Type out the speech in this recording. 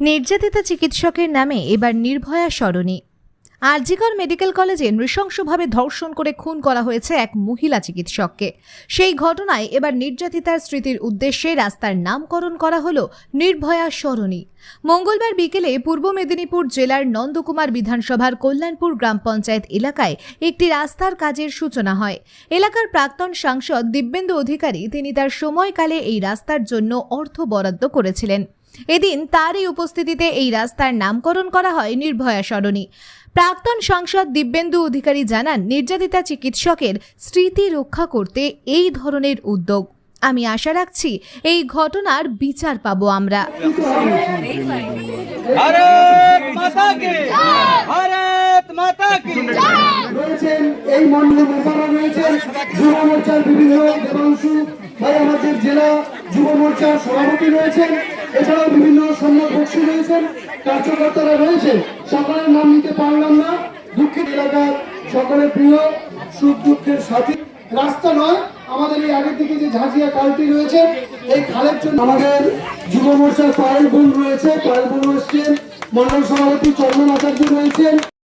নির্যাতিতা চিকিৎসকের নামে এবার নির্ভয়া সরণি। আরজিকর মেডিকেল কলেজে নৃশংসভাবে ধর্ষণ করে খুন করা হয়েছে এক মহিলা চিকিৎসককে। সেই ঘটনায় এবার নির্যাতিতার স্মৃতির উদ্দেশ্যে রাস্তার নামকরণ করা হল নির্ভয়া সরণি। মঙ্গলবার বিকেলে পূর্ব মেদিনীপুর জেলার নন্দকুমার বিধানসভার কল্যাণপুর গ্রাম পঞ্চায়েত এলাকায় একটি রাস্তার কাজের সূচনা হয়। এলাকার প্রাক্তন সাংসদ দিব্যেন্দু অধিকারী তিনি তার সময়কালে এই রাস্তার জন্য অর্থ বরাদ্দ করেছিলেন। এদিন তারই উপস্থিতিতে এই রাস্তার নামকরণ করা হয় নির্ভয়া সরণি। প্রাক্তন সংসদ দিব্যেন্দু অধিকারী জানান নির্যাতিতা চিকিৎসকের স্মৃতি রক্ষা করতে এই ধরনের উদ্যোগ। আমি আশা রাখছি এই ঘটনার বিচার পাবো আমরা। এই মন্ডলে রয়েছেন যুব মোর্চার বিভিন্ন ভাই আমাদের জেলা যুব মোর্চার সভাপতি রয়েছেন, এছাড়াও বিভিন্ন সম্মান বক্সী রয়েছেন, কার্যকর্তারা রয়েছেন। সকলের নাম নিতে পারলাম না। দুঃখের এলাকার সকলের প্রিয়, সুখ দুঃখের সাথী। রাস্তা নয়, আমাদের এই আগের দিকে যে ঝাঁঝিয়া খালটি রয়েছে, এই খালের জন্য আমাদের যুব মোর্চার পায়েল বোন রয়েছে। পায়েল বোন এসছেন। মন্ডল সভাপতি চন্দন আচার্য রয়েছেন।